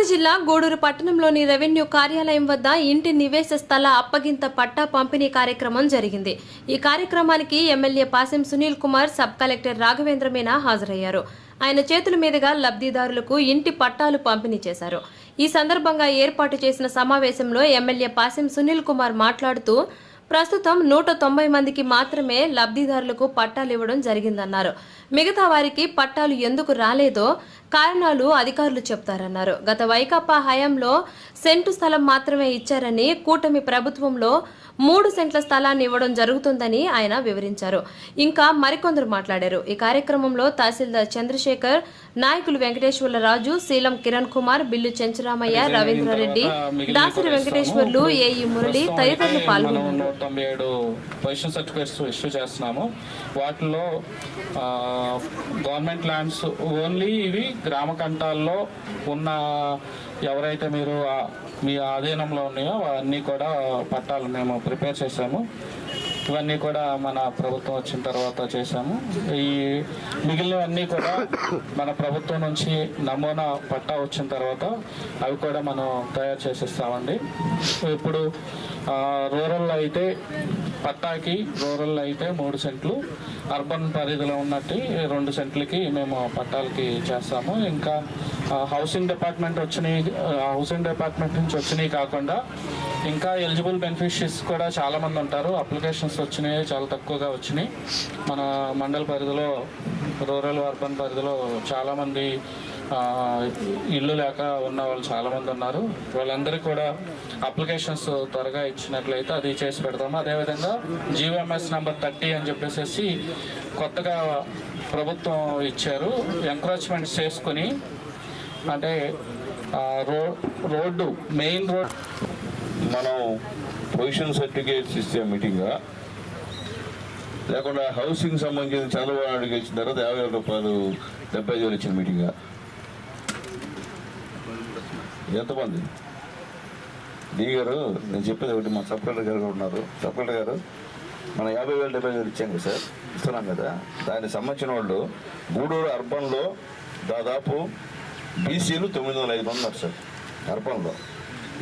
తిరుపతి జిల్లా గూడూరు పట్టణంలోని రెవెన్యూ కార్యాలయం వద్ద ఇంటి నివేశ స్థల అప్పగింత పట్టా పంపిణీ కార్యక్రమం జరిగింది. ఈ కార్యక్రమానికి MLA Pasem Sunil Kumar sub collector Raghavendra Meena హాజరయ్యారు. ఆయన చేతుల మీదుగా లబ్ధిదారులకు ఇంటి పట్టాలు పంపిణీ చేశారు. ఈ సందర్భంగా ఏర్పాటు చేసిన సమావేశంలో ఎమ్మెల్యే పాసెం సునీల్ కుమార్ మాట్లాడుతూ ప్రస్తుతం నూట తొంభై మందికి మాత్రమే లబ్ధిదారులకు పట్టాలు ఇవ్వడం జరిగిందన్నారు. మిగతా వారికి పట్టాలు ఎందుకు రాలేదో కారణాలు అధికారులు చెప్తారన్నారు. గత వైకాపా హయాంలో సెంటు స్థలం మాత్రమే ఇచ్చారని కూటమి ప్రభుత్వంలో మూడు సెంట్ల స్థలాన్ని ఇవ్వడం జరుగుతుందని ఆయన వివరించారు. ఇంకా మరికొందరు మాట్లాడారు. ఈ కార్యక్రమంలో తహసీల్దార్ చంద్రశేఖర్ నాయకులు వెంకటేశ్వర్లరాజు శీలం కిరణ్ కుమార్ బిల్లు చెంచరామయ్య రవీంద్రారెడ్డి దాసరి వెంకటేశ్వర్లు ఏఈ మురళి తదితరులు పాల్గొన్నారు. నూట తొంభై ఏడు పొజిషన్ సర్టిఫికేట్స్ ఇష్యూ చేస్తున్నాము. వాటిలో గవర్నమెంట్ ల్యాండ్స్ ఓన్లీ ఇవి గ్రామ కంటాల్లో ఉన్న ఎవరైతే మీరు మీ ఆధీనంలో ఉన్నాయో అవన్నీ కూడా పట్టాలు మేము ప్రిపేర్ చేశాము. ఇవన్నీ కూడా మన ప్రభుత్వం వచ్చిన తర్వాత చేశాము. ఈ మిగిలినవన్నీ కూడా మన ప్రభుత్వం నుంచి నమూనా పట్టా వచ్చిన తర్వాత అవి కూడా మనం తయారు చేసిస్తామండి. ఇప్పుడు రూరల్లో అయితే పట్టాకి రూరల్లో అయితే మూడు సెంట్లు అర్బన్ పరిధిలో ఉన్నట్టు రెండు సెంట్లకి మేము పట్టాలకి చేస్తాము. ఇంకా హౌసింగ్ డిపార్ట్మెంట్ వచ్చినాయి హౌసింగ్ డిపార్ట్మెంట్ నుంచి వచ్చినాయి కాకుండా ఇంకా ఎలిజిబుల్ బెనిఫిషరీస్ కూడా చాలామంది ఉంటారు. అప్లికేషన్స్ వచ్చినాయి చాలా తక్కువగా వచ్చినాయి. మన మండల పరిధిలో రూరల్ అర్బన్ పరిధిలో చాలామంది ఇల్లు లేక ఉన్న వాళ్ళు చాలామంది ఉన్నారు. వాళ్ళందరికీ కూడా అప్లికేషన్స్ త్వరగా ఇచ్చినట్లయితే అది చేసి పెడతాము. అదేవిధంగా జీవోఎంఎస్ నెంబర్ థర్టీ అని చెప్పేసి కొత్తగా ప్రభుత్వం ఇచ్చారు. ఎంకరేజ్మెంట్స్ చేసుకుని అంటే రో రోడ్డు మెయిన్ రోడ్ మనం పొజిషన్ సర్టిఫికేట్స్ ఇచ్చే మీటింగా లేకుండా హౌసింగ్ సంబంధించిన చంద్రబాబు నాయుడుకి ఇచ్చిన తర్వాత యాభై వేల రూపాయలు డెబ్బై ఐదు వేలు ఇచ్చిన మీటింగా. ఎంతమంది? డీ గారు నేను చెప్పేది ఒకటి మా సబ్ కలెక్టర్ గారు ఉన్నారు. సబ్ కలెక్టర్ గారు మన యాభై వేలు డెబ్బై వేలు ఇచ్చాం కదా సార్ ఇస్తున్నాం కదా. దానికి సంబంధించిన వాళ్ళు గూడూరు అర్బన్లో దాదాపు బీసీలు తొమ్మిది వందల ఐదు మంది ఉన్నారు సార్ అర్బన్లో.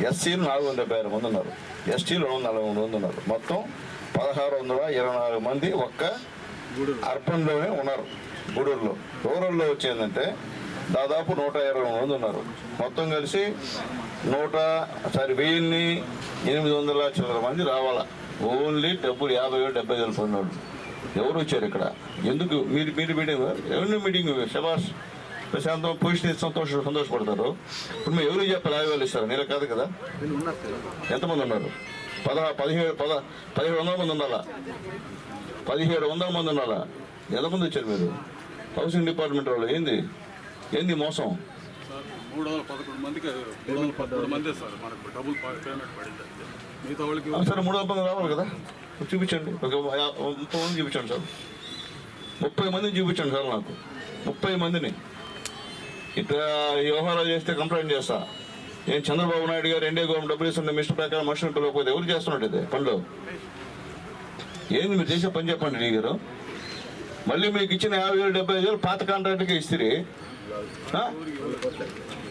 ఎస్సీలు నాలుగు వందల డెబ్బై ఆరు మంది ఉన్నారు. ఎస్టీలు రెండు వందల నలభై మూడు మంది ఉన్నారు. మొత్తం పదహారు వందల ఇరవై నాలుగు మంది ఒక్క అర్బన్లోనే ఉన్నారు. గూడూరులో. రూరల్లో వచ్చేందంటే దాదాపు నూట ఇరవై మంది ఉన్నారు. మొత్తం కలిసి నూట సారీ వెయ్యిన్ని ఎనిమిది వందల చిల్లర మంది రావాలా. ఓన్లీ డబ్బులు యాభై వేలు డెబ్బై వేలు పొందినోళ్ళు ఎవరు వచ్చారు ఇక్కడ? ఎందుకు? మీరు మీరు మీటింగ్ ఎవరి? మీటింగ్? శబాష్ ప్రశాంతం పొజిషన్ సంతోష సంతోషపడతారు ఇప్పుడు మేము ఎవరికి చెప్పాలి యాభై వేలు ఇస్తారు నేను కాదు కదా ఎంతమంది ఉన్నారు పదహా పదిహేడు పద పదిహేడు వందల మంది ఉండాలా పదిహేడు వందల మంది ఉండాలా ఎంతమంది వచ్చారు మీరు హౌసింగ్ డిపార్ట్మెంట్ వాళ్ళు ఏంది ఏంది మోసం మూడు వందల పదకొండు మందికి మూడు వందల పదకొండు మందే సార్ మనకు డబుల్ పేమెంట్ పడింది మిగతా వాళ్ళకి సరే మూడు వందల మంది రావాలి కదా? చూపించండి. ఒక ముప్పై మంది చూపించండి సార్. ముప్పై మందిని చూపించండి సార్ నాకు. ముప్పై మందిని. ఇట్లా వ్యవహారాలు చేస్తే కంప్లైంట్ చేస్తా. నేను చంద్రబాబు నాయుడు గారు ఎన్డీ గవర్నమెంట్ డబ్బులు ఇస్తుంటే మిస్టర్ ప్రకారం మనుషులు పిలవకపోతే ఎవరు చేస్తున్నట్టు ఇది పనులు? ఏంది మీరు చేసే పని చెప్పండి డీ గారు? మళ్ళీ మీకు ఇచ్చిన యాభై వేలు డెబ్బై ఐదు వేలు పాత కాంట్రాక్ట్కి ఇస్తే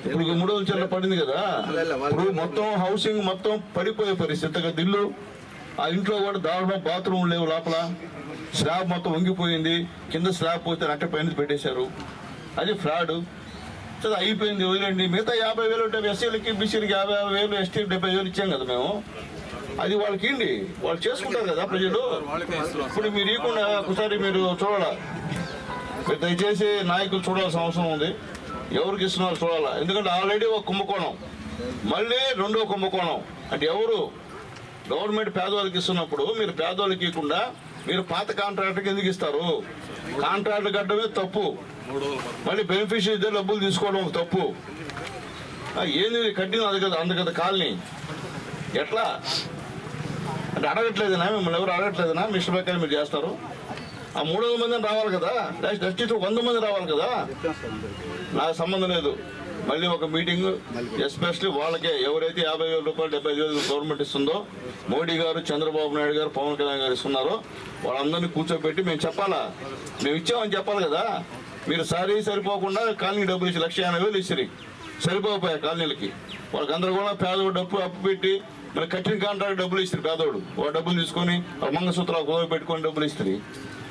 ఇప్పుడు మూడు వందల చిల్లర పడింది కదా. ఇప్పుడు మొత్తం హౌసింగ్ మొత్తం పడిపోయే పరిస్థితి. కదా ఇల్లు ఆ ఇంట్లో కూడా దారుణం బాత్రూమ్ లేవు లోపల. స్లాబ్ మొత్తం వంగిపోయింది. కింద స్లాబ్ పోతే నట్ట పైన పెట్టేశారు. అది ఫ్రాడ్. సరే అయిపోయింది వదిలేండి మిగతా యాభై వేలు ఉంటే ఎస్సీలకి బీసీలకి యాభై యాభై వేలు ఎస్టీ డెబ్బై వేలు ఇచ్చాం కదా మేము. అది వాళ్ళకి ఏంటి వాళ్ళు చేసుకుంటారు కదా ప్రజలు. ఇప్పుడు మీరు ఇవ్వకుండా ఒకసారి మీరు చూడాలా. మీరు దయచేసి నాయకులు చూడాల్సిన అవసరం ఉంది. ఎవరికి ఇస్తున్నారు చూడాలా. ఎందుకంటే ఆల్రెడీ ఒక కుంభకోణం. మళ్ళీ రెండో కుంభకోణం. అంటే ఎవరు? గవర్నమెంట్ పేదవాళ్ళకి ఇస్తున్నప్పుడు మీరు పేదవాళ్ళకి ఇవ్వకుండా మీరు పాత కాంట్రాక్ట్కి ఎందుకు ఇస్తారు. కాంట్రాక్ట్ కట్టడమే తప్పు. మళ్ళీ బెనిఫిషియరీ దగ్గర డబ్బులు తీసుకోవడం ఒక తప్పు ఏంది కట్టిన అది కదా అంత కదా కాలనీ. ఎట్లా? అంటే అడగట్లేదనా? మిమ్మల్ని ఎవరు అడగట్లేదనా? మిస్టర్ బెక్కర్ మీరు చేస్తారు. ఆ మూడు వందల మంది రావాలి కదా? జస్ట్ వంద మంది రావాలి కదా? నాకు సంబంధం లేదు. మళ్ళీ ఒక మీటింగ్ ఎస్పెషల్లీ వాళ్ళకే ఎవరైతే యాభై వేల రూపాయలు డెబ్బై ఐదు వేలు గవర్నమెంట్ ఇస్తుందో మోడీ గారు చంద్రబాబు నాయుడు గారు పవన్ కళ్యాణ్ గారు ఇస్తున్నారో. వాళ్ళందరినీ కూర్చోబెట్టి మేము చెప్పాలా? మేము ఇచ్చామని చెప్పాలి కదా? మీరు సారీ సరిపోకుండా కాలనీ డబ్బులు ఇచ్చి లక్ష ఎనభై వేలు ఇచ్చి సరిపోయా కాలనీలకి. వాళ్ళకి అందరూ కూడా పేదోడు డబ్బు అప్పు పెట్టి మరి కట్టిన కాంట్రాక్ట్ డబ్బులు ఇస్తారు పేదోడు. వాళ్ళ డబ్బులు తీసుకొని మంగళసూత్రాలు కుదవ పెట్టుకొని డబ్బులు ఇస్తారు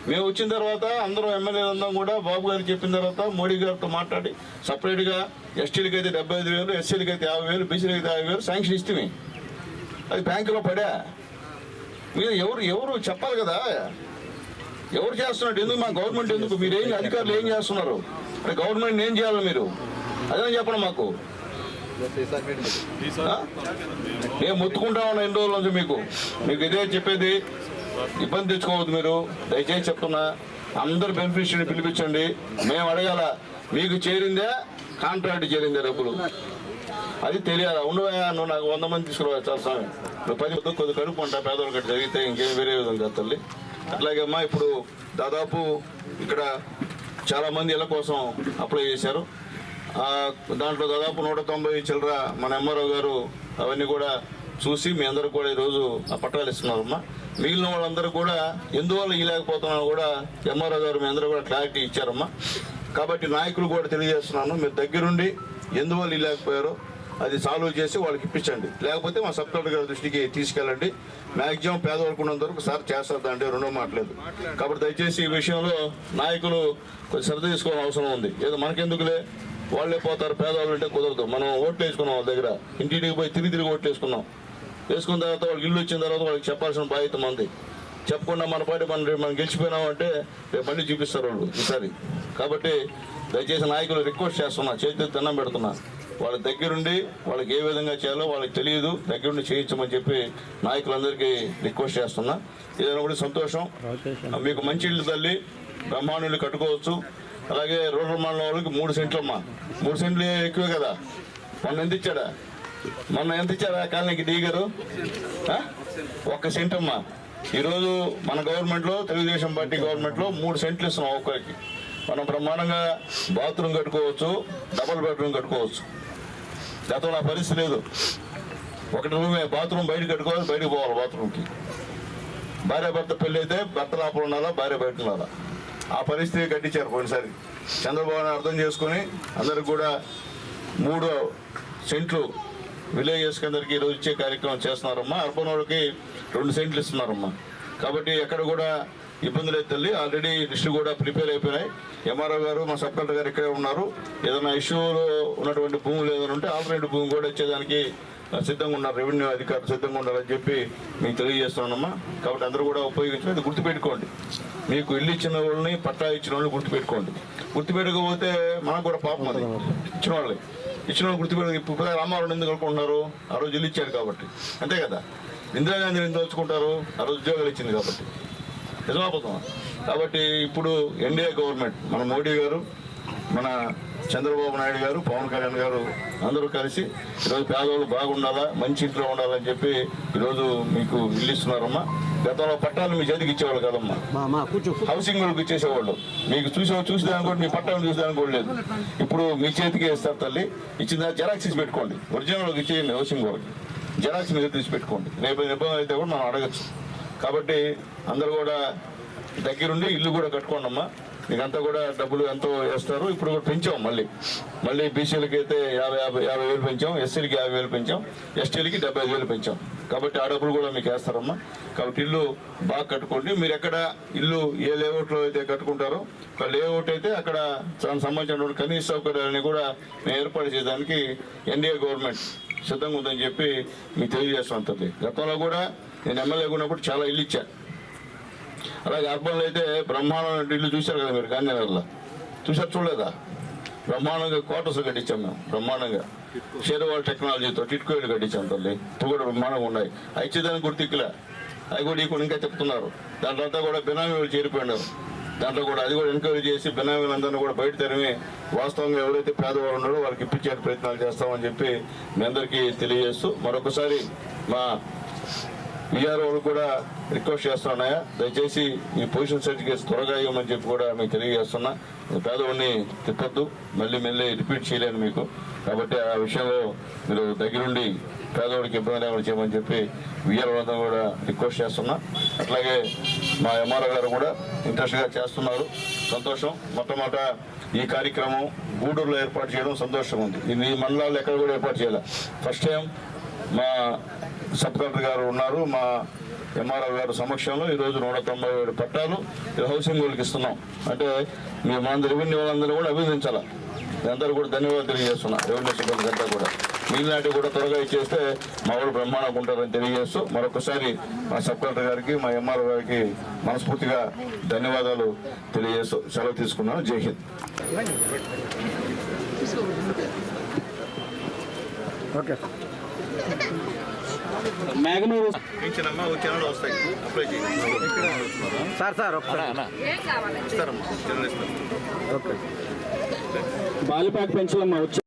మేము వచ్చిన తర్వాత అందరూ ఎమ్మెల్యేలందరం కూడా బాబు గారు చెప్పిన తర్వాత మోడీ గారితో మాట్లాడి సపరేట్గా ఎస్టీలకి అయితే డెబ్బై ఐదు వేలు ఎస్సీలకి అయితే యాభై వేలు బీసీలకి అయితే యాభై వేలు శాంక్షన్ ఇస్తే అది బ్యాంకులో పడా. మీరు ఎవరు ఎవరు చెప్పాలి కదా? ఎవరు చేస్తున్నట్టు? ఎందుకు మా గవర్నమెంట్ ఎందుకు? మీరు ఏం అధికారులు ఏం చేస్తున్నారు? అంటే గవర్నమెంట్ ఏం చేయాలి మీరు? అదే చెప్పండి మాకు. ఆ? నేను మొత్తుకుంటా ఉన్నా ఎన్ని రోజుల నుంచి మీకు? మీకు ఇదే చెప్పేది. ఇబ్బంది తెచ్చుకోవద్దు మీరు. దయచేసి చెప్తున్నా. అందరు బెనిఫిషియరీని పిలిపించండి. మేము అడగాల మీకు చేరిందే కాంట్రాక్ట్ చేరిందే డబ్బులు. అది తెలియాలి? ఉండవా నువ్వు నాకు వంద మంది తీసుకురావచ్చు చాలా స్వామి నువ్వు పది కొద్ది కడుపు ఉంటా పేదవాళ్ళు కట్టి జరిగితే ఇంకేం వేరే విధంగా తల్లి? అట్లాగే అమ్మా ఇప్పుడు దాదాపు ఇక్కడ చాలామంది ఇళ్ళ కోసం అప్లై చేశారు. దాంట్లో దాదాపు నూట తొంభై చిల్లర మన ఎంఆర్ఓ గారు అవన్నీ కూడా చూసి మీ అందరూ కూడా ఈరోజు ఆ పట్టాలు ఇస్తున్నారమ్మా. మిగిలిన వాళ్ళందరూ కూడా ఎందువల్ల ఇవ్వలేకపోతున్నారో కూడా ఎంఆర్ఓ గారు మీ అందరూ కూడా క్లారిటీ ఇచ్చారమ్మా. కాబట్టి నాయకులు కూడా తెలియజేస్తున్నాను మీరు దగ్గరుండి ఎందువల్ల ఇవ్వలేకపోయారో అది సాల్వ్ చేసి వాళ్ళకి ఇప్పించండి. లేకపోతే మా సబ్ కలెక్టర్ గారి దృష్టికి తీసుకెళ్ళండి. మాక్సిమం పేదవాళ్ళకు ఉన్నంత వరకు సార్ చేస్తారు అంటే రెండో మాట్లేదు కాబట్టి దయచేసి ఈ విషయంలో నాయకులు కొంచెం శ్రద్ధ తీసుకోవాల్సిన అవసరం ఉంది. ఏదో మనకెందుకులే? వాళ్ళే పోతారు పేదవాళ్ళు అంటే కుదరదు. మనం ఓట్లు వేసుకున్నాం వాళ్ళ దగ్గర. ఇంటింటికి పోయి తిరిగి తిరిగి ఓట్లు వేసుకున్నాం. వేసుకున్న తర్వాత వాళ్ళకి ఇల్లు వచ్చిన తర్వాత వాళ్ళకి చెప్పాల్సిన బాధ్యత మంది చెప్పకుండా మన పాటి మనం రేపు మనం గెలిచిపోయినామంటే రేపు మళ్ళీ చూపిస్తారు వాళ్ళు ఈసారి. కాబట్టి దయచేసి నాయకులు రిక్వెస్ట్ చేస్తున్నా చేతి దండం పెడుతున్నా. వాళ్ళ దగ్గరుండి వాళ్ళకి ఏ విధంగా చేయాలో వాళ్ళకి తెలియదు. దగ్గరుండి చేయించమని చెప్పి నాయకులందరికీ రిక్వెస్ట్ చేస్తున్నా. ఏదైనా కూడా సంతోషం. మీకు మంచి ఇల్లు తల్లి బ్రహ్మాండులు కట్టుకోవచ్చు. అలాగే రూరల్ మండలం వాళ్ళకి మూడు సెంట్లు అమ్మా మూడు సెంట్లు ఎక్కువే కదా. మొన్న ఎంత ఇచ్చాడా? మొన్న ఎంత ఇచ్చారా కాలనీకి డీ గారు? ఆ? ఒక్క సెంట్ అమ్మా ఈరోజు మన గవర్నమెంట్లో తెలుగుదేశం పార్టీ గవర్నమెంట్లో మూడు సెంట్లు ఇస్తున్నాం ఒక్కరికి మనం బ్రహ్మాండంగా బాత్రూమ్ కట్టుకోవచ్చు డబుల్ బెడ్రూమ్ కట్టుకోవచ్చు. గతంలో ఆ పరిస్థితి లేదు. ఒకటి రూమే బాత్రూమ్ బయట కట్టుకోవాలి బయటకు పోవాలి బాత్రూమ్కి. భార్య భర్త పెళ్ళి అయితే భర్త లోపల ఉండాలా భార్య బయట ఉండాలా ఆ పరిస్థితి కట్టించారు పోయినసారి. చంద్రబాబు అర్థం చేసుకుని అందరికి కూడా మూడు సెంట్లు విలేజెస్ అందరికి ఈరోజు ఇచ్చే కార్యక్రమం చేస్తున్నారమ్మా. అర్బన్ వాళ్ళకి రెండు సెంట్లు ఇస్తున్నారమ్మా. కాబట్టి ఎక్కడ కూడా ఇబ్బందులు అయితే తల్లి. ఆల్రెడీ లిస్టు కూడా ప్రిపేర్ అయిపోయినాయి. ఎంఆర్ఓ గారు మా సబ్ కలెక్టర్ గారు ఇక్కడే ఉన్నారు. ఏదైనా ఇష్యూలో ఉన్నటువంటి భూములు ఏదైనా ఉంటే ఆల్టర్నేటివ్ భూమి కూడా ఇచ్చేదానికి సిద్ధంగా ఉన్నారు. రెవెన్యూ అధికారులు సిద్ధంగా ఉండాలని చెప్పి మీకు తెలియజేస్తున్నానమ్మా. కాబట్టి అందరూ కూడా ఉపయోగించడం. ఇది గుర్తుపెట్టుకోండి. మీకు ఇల్లు ఇచ్చిన వాళ్ళని పట్టా ఇచ్చిన వాళ్ళని గుర్తుపెట్టుకోండి. గుర్తుపెట్టుకోకపోతే మనకు కూడా పాపం అది. ఇచ్చిన వాళ్ళని ఇచ్చిన వాళ్ళు గుర్తుపెట్టు ఇప్పుడు రామారావు ఎందుకు అనుకుంటున్నారు? ఆ రోజు ఇల్లు ఇచ్చారు కాబట్టి. అంతే కదా. ఇందిరాగాంధీని ఎందుకు తలుచుకుంటారు? ఆ రోజు ఉద్యోగాలు ఇచ్చింది కాబట్టి. నిజమాపోతాం కాబట్టి ఇప్పుడు ఎన్డీఏ గవర్నమెంట్ మన మోడీ గారు మన చంద్రబాబు నాయుడు గారు పవన్ కళ్యాణ్ గారు అందరూ కలిసి ఈరోజు పేదవాళ్ళు బాగుండాలా మంచి ఇంట్లో ఉండాలని చెప్పి ఈరోజు మీకు ఇల్లు ఇస్తున్నారమ్మా గతంలో పట్టాలు మీ చేతికి ఇచ్చేవాళ్ళు కదమ్మా. హౌసింగ్ వాళ్ళకి ఇచ్చేసేవాళ్ళు. మీకు చూసే చూసేదానికి కూడా మీ పట్టాలు చూసేదానికి కూడా లేదు. ఇప్పుడు మీ చేతికి ఇస్తారు తల్లి ఇచ్చిన జెరాక్స్ ఇచ్చి పెట్టుకోండి. ఒరిజినల్ ఇచ్చేయండి హౌసింగ్ వాళ్ళకి. జెరాక్స్ మీద తీసి పెట్టుకోండి. రేపు ఇబ్బంది అయితే కూడా మనం అడగచ్చు. కాబట్టి అందరూ కూడా దగ్గరుండి ఇల్లు కూడా కట్టుకోండి అమ్మా కూడా డబ్బులు ఎంతో వేస్తారు. ఇప్పుడు కూడా పెంచాం మళ్ళీ. మళ్ళీ బీసీలకి అయితే యాభై యాభై యాభై వేలు పెంచాం. ఎస్సీలకి యాభై వేలు పెంచాం. ఎస్టీలకి డెబ్బై ఐదు వేలు పెంచాం. కాబట్టి ఆ డబ్బులు కూడా మీకు వేస్తారమ్మా. కాబట్టి ఇల్లు బాగా కట్టుకోండి. మీరు ఎక్కడ ఇల్లు ఏ లేఅవుట్లో అయితే కట్టుకుంటారో ఒక లేఅవుట్ అయితే అక్కడ దానికి సంబంధించినటువంటి కనీస సౌకర్యాలని కూడా మేము ఏర్పాటు చేయడానికి ఎన్డీఏ గవర్నమెంట్ సిద్ధంగా ఉందని చెప్పి మీకు తెలియజేస్తాం తల్లి గతంలో కూడా నేను ఎమ్మెల్యేగా ఉన్నప్పుడు చాలా ఇల్లు ఇచ్చాను అలాగే అర్బన్లో అయితే బ్రహ్మాండమైన ఇల్లు చూశారు కదా మీరు గాంధీనగర్లో. చూసారు చూడలేదా? బ్రహ్మాండంగా క్వార్టర్స్ కట్టించాం మేము బ్రహ్మాండంగా. షేర్వాల్ టెక్నాలజీతో టిట్కోయిలు కట్టించాం తల్లి. ఇప్పుడు కూడా బ్రహ్మాండంగా ఉన్నాయి. ఐచ్చేదానికి గుర్తిక్కులే అవి కూడా ఇప్పుడు ఇంకా చెప్తున్నారు. దాని తర్వాత కూడా బినామీలు చేరిపోయినారు. దాంట్లో కూడా అది కూడా ఎంక్వైరీ చేసి బినామీలందరినీ కూడా బయట తరిమి వాస్తవంగా ఎవరైతే పేదవాళ్ళు ఉన్నారో వాళ్ళకి ఇప్పించే ప్రయత్నాలు చేస్తామని చెప్పి మీ అందరికీ తెలియజేస్తూ మరొకసారి మా విఆర్ కూడా రిక్వెస్ట్ చేస్తున్నాయా దయచేసి ఈ పొజిషన్ సర్టిఫికేట్స్ త్వరగా ఇవ్వమని చెప్పి కూడా మీకు తెలియజేస్తున్నా. పేదవాడిని తిప్పొద్దు మళ్ళీ మళ్ళీ రిపీట్ చేయలేను మీకు. కాబట్టి ఆ విషయంలో మీరు దగ్గరుండి పేదవాడికి ఇబ్బంది లేకుండా చేయమని చెప్పి విఆర్ కూడా రిక్వెస్ట్ చేస్తున్నా. అట్లాగే మా ఎంఆర్ఓ గారు కూడా ఇంట్రెస్ట్గా చేస్తున్నారు. సంతోషం. మొట్టమొదట ఈ కార్యక్రమం గూడూరులో ఏర్పాటు చేయడం సంతోషం ఉంది. ఇది మండలాల్లో ఎక్కడ కూడా ఏర్పాటు చేయాలి. ఫస్ట్ టైం మా సబ్ కలెక్టర్ గారు ఉన్నారు. మా ఎంఆర్ఓ గారి సమక్షంలో ఈరోజు నూట తొంభై ఏడు పట్టాలు హౌసింగ్ వాళ్ళకి ఇస్తున్నాం. అంటే మీ మన రెవెన్యూ వాళ్ళందరూ కూడా అభినందించాలి. అందరూ కూడా ధన్యవాదాలు తెలియజేస్తున్నాం. రెవెన్యూ సిబ్బంది అంతా కూడా. మీలాంటివి కూడా త్వరగా ఇచ్చేస్తే మా వాళ్ళు బ్రహ్మాండంగా ఉంటారని తెలియజేస్తూ మరొకసారి మా సబ్ కలెక్టర్ గారికి మా ఎంఆర్ఓ గారికి మనస్ఫూర్తిగా ధన్యవాదాలు తెలియజేస్తూ సెలవు తీసుకున్నాను. జై హింద్. సార్ సార్ ఒకసారి. ఓకే. బాలిపాక పెంచలమ్మా వచ్చి